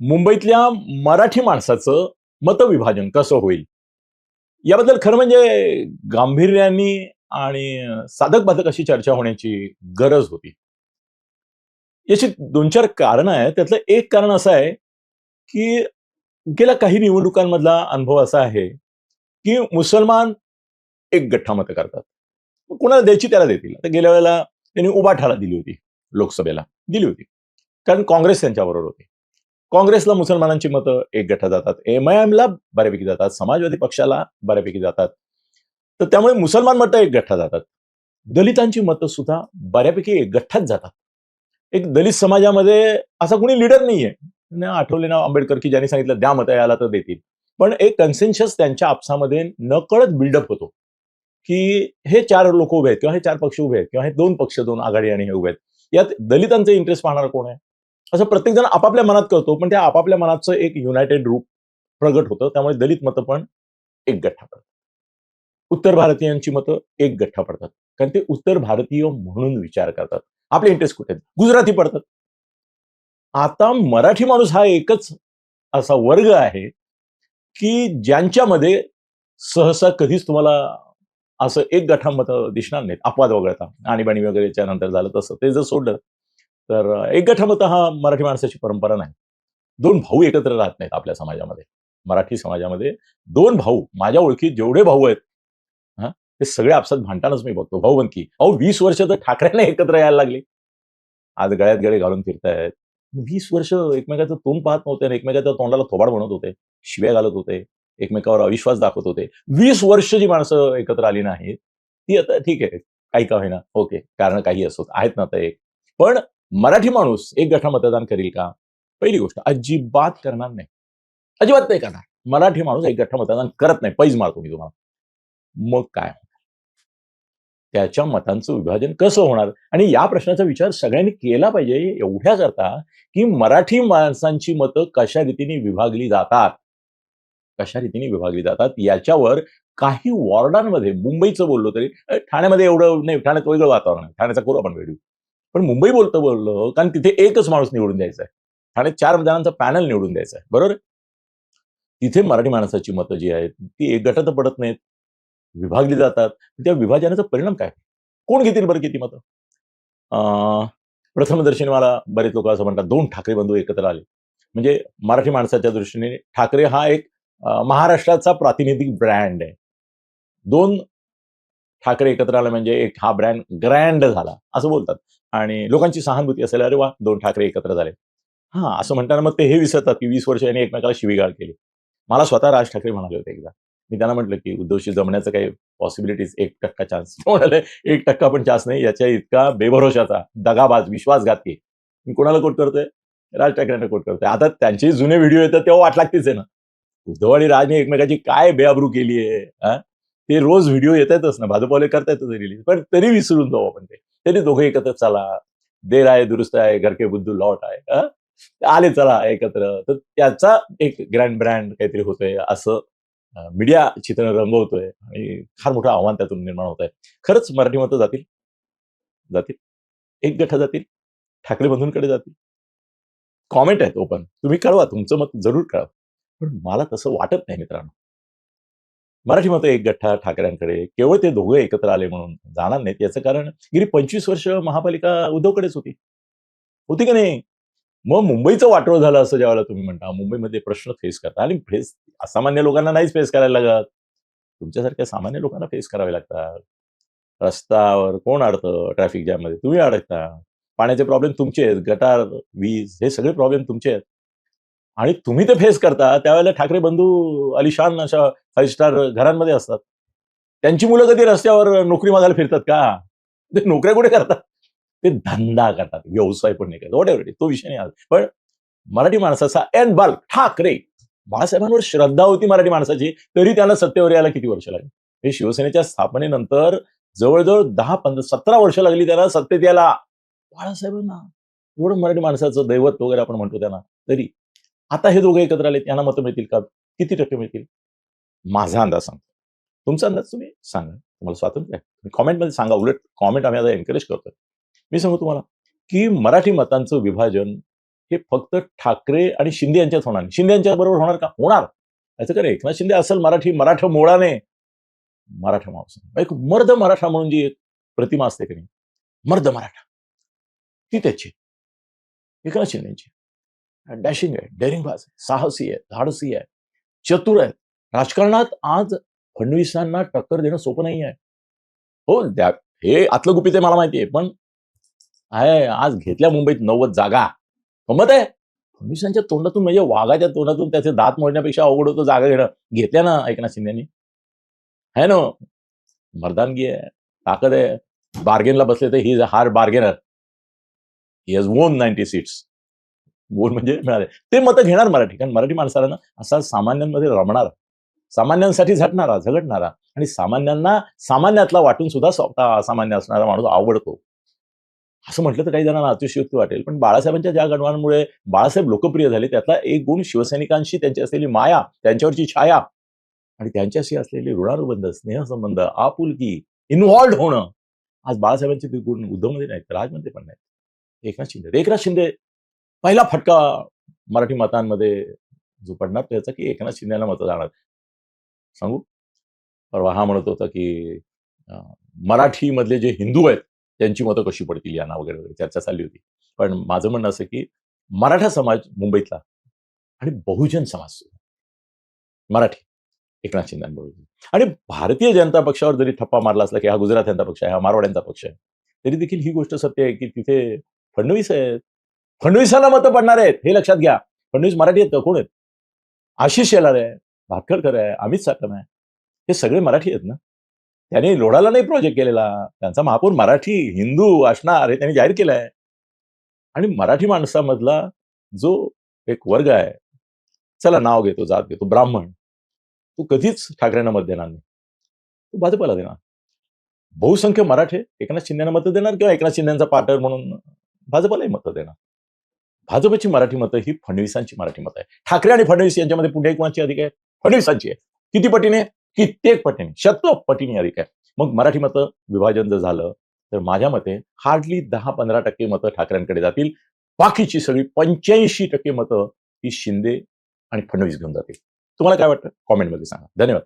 मुंबईतल्या मराठी माणसाचं मतविभाजन कसं होईल? याबद्दल खरं म्हणजे गांभीर्याने आणि साधक बाधक अशी चर्चा होण्याची गरज होती. याची दोन चार कारणं आहेत. त्यातलं एक कारण असं आहे की गेल्या काही निवडणुकांमधला अनुभव असा आहे की मुसलमान एक गठ्ठा मतं करतात. कोणाला द्यायची त्याला देतील. आता गेल्या वेळेला त्यांनी उबाठाला दिली होती लोकसभेला. दिली होती. कारण काँग्रेस त्यांच्याबरोबर होती. काँग्रेसला मुसलमानांची मतं एक गठ्ठा जातात. एम आय एमला बऱ्यापैकी जातात. समाजवादी पक्षाला बऱ्यापैकी जातात. तर त्यामुळे मुसलमान मतं एक गठ्ठा जातात. दलितांची मतं सुद्धा बऱ्यापैकी एक गठ्ठाच जातात. एक दलित समाजामध्ये असा कोणी लिडर नाहीये. आठवले ना आंबेडकर की ज्यांनी सांगितलं द्या मतं याला तर देतील. पण एक कन्सेन्शस त्यांच्या आपसामध्ये नकळत बिल्डअप होतो. की हे चार लोक उभे आहेत किंवा हे चार पक्ष उभे आहेत किंवा हे दोन पक्ष दोन आघाडी आणि हे उभे आहेत. यात दलितांचे इंटरेस्ट पाहणार कोण आहे? असं प्रत्येक जण आपापल्या मनात करतो पण त्या आपापल्या मनाचं एक युनायटेड रूप प्रगट होतं. त्यामुळे दलित मतं पण एक गठ्ठा पडतात. उत्तर भारतीयांची मतं एक गठ्ठा पडतात. कारण ते उत्तर भारतीय म्हणून विचार करतात. आपले इंटरेस्ट कुठे गुजराती पडतात. आता मराठी माणूस हा एकच असा वर्ग आहे की ज्यांच्यामध्ये सहसा कधीच तुम्हाला असं एक गठा मत दिसणार नाहीत. अपवाद वगळता आणीबाणी वगैरेच्या नंतर झालं तसं. ते जर सोडलं तर एक हा मराठी माणसाची परंपरा नाही. दोन भाऊ एकत्र राहत नाहीत आपल्या समाजामध्ये. मराठी समाजामध्ये दोन भाऊ माझ्या ओळखीत जेवढे भाऊ आहेत हा ते सगळे आपसात भांडतानाच मी बघतो. भाऊ बनकी अहो वीस वर्ष तर ठाकरेंना एकत्र यायला लागले. आज गळ्यात गळे घालून फिरतायत. वीस वर्ष एकमेकाचं तोंड पाहत नव्हते आणि एकमेकाच्या तोंडाला थोबाड बनवत होते शिव्या घालत होते एकमेकावर अविश्वास दाखवत होते. वीस वर्ष जी माणसं एकत्र आली नाहीत ती आता ठीक आहे काही का होईना ओके कारण काही असो आहेत ना आता एक. पण मराठी माणूस एक गठा मतदान करील का? पहिली गोष्ट अजिबात करणार नाही. अजिबात नाही करणार. मराठी माणूस एक गठ्ठा मतदान करत नाही. पैज मारतो मी तुम्हाला. मग काय त्याच्या मतांचं विभाजन कसं होणार? आणि या प्रश्नाचा विचार सगळ्यांनी केला पाहिजे एवढ्या करता की मराठी माणसांची मतं कशा रीतीने विभागली जातात? कशा रीतीने विभागली जातात? याच्यावर काही वॉर्डांमध्ये मुंबईचं बोललो तरी ठाण्यामध्ये एवढं नाही. ठाण्यात वेगळं वातावरण आहे. ठाण्याचा करू आपण व्हिडिओ पण मुंबई बोलतो बोललो कारण तिथे एकच माणूस निवडून द्यायचा आहे ठाण्यात चार जणांचा पॅनल निवडून द्यायचा आहे बरोबर? तिथे मराठी माणसाची मतं जी आहेत ती एक गटात पडत नाहीत. विभागली जातात. त्या विभाजनाचा परिणाम काय? कोण घेतील बरं किती मतं? प्रथमदर्शनी मला बरेच लोक असं म्हणतात दोन ठाकरे बंधू एकत्र आले. म्हणजे मराठी माणसाच्या दृष्टीने ठाकरे हा एक महाराष्ट्राचा प्रातिनिधिक ब्रँड आहे. दोन ठाकरे एकत्र आलं म्हणजे एक हा ब्रँड ग्रँड झाला असं बोलतात. आणि लोकांची सहानुभूती असेल अरे वा दोन ठाकरे एकत्र झाले. हा असं म्हणताना मग ते हे विसरतात की वीस वर्ष यांनी एकमेकाला शिवीगाळ केली. मला स्वतः राज ठाकरे म्हणाले होते एकदा. मी त्यांना म्हटलं की उद्धवशी जमण्याचं काही पॉसिबिलिटीज एक टक्का चान्स म्हणाले एक टक्का पण चान्स नाही याच्या इतका बेभरोशाचा दगाबाज विश्वासघाती मी कोणाला कोट करतोय? राज ठाकरेंना कोट करतोय. आता त्यांचे जुने व्हिडिओ येतात तेव्हा वाट लागतेच आहे ना. उद्धव आणि राजने एकमेकाची काय बेआबरू केली आहे हा? ते रोज व्हिडिओ येतातच ना. भाजपवाले करतायतच रिलीज पण तरी विसरून जाऊ आपण ते. तरी दोघं एकत्र चला. देर आहे दुरुस्त आहे घरके बुद्धू लॉट आहे. आले चला एकत्र. तर त्याचा एक ग्रँड ब्रँड काहीतरी होतोय असं मीडिया चित्र रंगवतोय. आणि फार मोठं आव्हान त्यातून निर्माण होत आहे खरंच मराठी मतं जातील. जातील. एक गठा जातील. ठाकरे बंधूंकडे जातील. कॉमेंट आहेत ओपन तुम्ही कळवा. तुमचं मत जरूर कळवा. पण मला तसं वाटत नाही मित्रांनो. मराठी मतं एक गठ्ठा ठाकरेंकडे. केवळ ते दोघं एकत्र आले म्हणून जाणार नाहीत. याचं कारण गेली पंचवीस वर्ष महापालिका उद्धवकडेच होती. होती की नाही? मग मुंबईचं वाटोळ झालं असं ज्यावेळेला तुम्ही म्हणता मुंबईमध्ये प्रश्न फेस करता. आणि फेस असामान्य लोकांना नाहीच फेस करायला लागत. तुमच्यासारख्या सामान्य लोकांना फेस करावे लागतात. रस्त्यावर कोण अडतं ट्रॅफिक जॅममध्ये तुम्ही अडकता. पाण्याचे प्रॉब्लेम तुमचे आहेत. गटार वीज हे सगळे प्रॉब्लेम तुमचे आहेत. आणि तुम्ही ते फेस करता त्यावेळेला ठाकरे बंधू अलिशान अशा फाईव्ह स्टार घरांमध्ये असतात. त्यांची मुलं कधी रस्त्यावर नोकरी मागायला फिरतात का? ते नोकऱ्या कुठे करतात? ते धंदा करतात व्यवसाय पण नाही करतात वॉट तो विषय नाही आला पण मराठी माणसाचा एन बाल ठाकरे बाळासाहेबांवर श्रद्धा होती मराठी माणसाची तरी त्यांना सत्तेवर यायला किती वर्ष लागली? हे शिवसेनेच्या स्थापनेनंतर जवळजवळ दहा पंधरा सतरा वर्ष लागली त्याला सत्तेत यायला. बाळासाहेबांना एवढं मराठी माणसाचं दैवत वगैरे आपण म्हणतो त्यांना तरी. आता हे दोघे एकत्र आले त्यांना मतं मिळतील का? किती टक्के मिळतील? माझा अंदाज सांगतो. तुमचा अंदाज तुम्ही सांगा. तुम्हाला स्वातंत्र्य आहे. कॉमेंटमध्ये सांगा. उलट कॉमेंट आम्ही आता एनकरेज करतो मी सांगू तुम्हाला की मराठी मतांचं विभाजन हे फक्त ठाकरे आणि शिंदे यांच्यात होणार शिंदे यांच्या बरोबर होणार का? होणार. याचं खरं एकनाथ शिंदे असेल मराठी मराठा मुळाने मराठा माणूस एक मर्द मराठा म्हणून जी एक प्रतिमा असते की नाही? मर्द मराठा. ती त्याची. एकनाथ शिंदेची. डॅशिंग आहे डेरिंगबाज आहे साहसी आहे धाडसी आहे चतुर आहे. राजकारणात आज फडणवीसांना टक्कर देणं सोपं नाही आहे. हो द्या हे आतलं गुपित आहे मला माहिती आहे पण आहे आज घेतल्या मुंबईत नव्वद जागा. गमत आहे. फडणवीसांच्या तोंडातून म्हणजे वाघाच्या तोंडातून त्याचे दात मोडण्यापेक्षा अवघड होतं जागा घेणं. घेतल्या ना एकनाथ शिंदेनी. आहे ना? मर्दानगी आहे ताकद आहे. बार्गेनला बसले तर ही hard bargainer. He has won ninety seats won म्हणजे मिळाले. ते मतं घेणार मराठी कारण मराठी माणसाला ना असा सामान्यांमध्ये रमणार सामान्यांसाठी झटणारा झगडणारा आणि सामान्यांना सामान्यातला वाटून सुद्धा स्वतः असामान्य असणारा माणूस आवडतो. असं म्हटलं तर काही जणांना अतिशयोक्ती वाटेल. पण बाळासाहेबांच्या ज्या गणवांमुळे बाळासाहेब लोकप्रिय झाले त्यातला एक गुण शिवसैनिकांशी त्यांची असलेली माया त्यांच्यावरची छाया आणि त्यांच्याशी असलेले ऋणानुबंध स्नेहसंबंध आपुलकी इन्व्हॉल्ड होणं आज बाळासाहेबांचे ते गुण उद्धवमध्ये नाहीत राजमध्ये पण नाहीत. एकनाथ शिंदे एकनाथ शिंदे पहिला फटका मराठी मतांमध्ये जो पडणार तो की एकनाथ शिंदेला मतं जाणार. सांगू? परवा हा म्हणत होता की मराठीमधले जे हिंदू आहेत त्यांची मतं कशी पडतील यांना वगैरे वगैरे चर्चा चालली होती. पण माझं म्हणणं असं की मराठा समाज मुंबईतला आणि बहुजन समाज मराठी एकनाथ शिंदेबरोबर. आणि भारतीय जनता पक्षावर जरी ठप्पा मारला असला की हा गुजरात यांचा पक्ष आहे हा मारवाड्यांचा पक्ष आहे तरी देखील ही गोष्ट सत्य आहे की तिथे फडणवीस आहेत फडणवीसांना मतं पडणार आहेत हे लक्षात घ्या. फडणवीस मराठी आहेत कोण आहेत? आशिष शेलार आहे भातखळकर आहे अमित साटम आहे. हे सगळे मराठी आहेत ना? त्यांनी लोढाला नाही प्रोजेक्ट केलेला. त्यांचा महापौर मराठी हिंदू असणार हे त्यांनी जाहीर केलं आहे आणि मराठी माणसामधला जो एक वर्ग आहे चला नाव घेतो जात घेतो ब्राह्मण तो कधीच ठाकरेंना मत देणार नाही. तो भाजपाला देणार. बहुसंख्य मराठे एकनाथ शिंदेना मतं देणार किंवा एकनाथ शिंदेचा पार्टनर म्हणून भाजपालाही मतं देणार. भाजपची मराठी मतं ही फडणवीसांची मराठी मतं आहे ठाकरे आणि फडणवीस यांच्यामध्ये पुढे कोणाची अधिक आहे. फडणवीसांची आहे. किती पटीने? कित्येक पटीने. शत पटीने अधिक आहे. मग मराठी मतं विभाजन जर झालं तर माझ्या मते हार्डली दहा पंधरा टक्के मतं ठाकरेंकडे जातील. बाकीची सगळी पंच्याऐंशी टक्के मतं ही शिंदे आणि फडणवीस घेऊन जातील. तुम्हाला काय वाटतं? कॉमेंटमध्ये सांगा. धन्यवाद.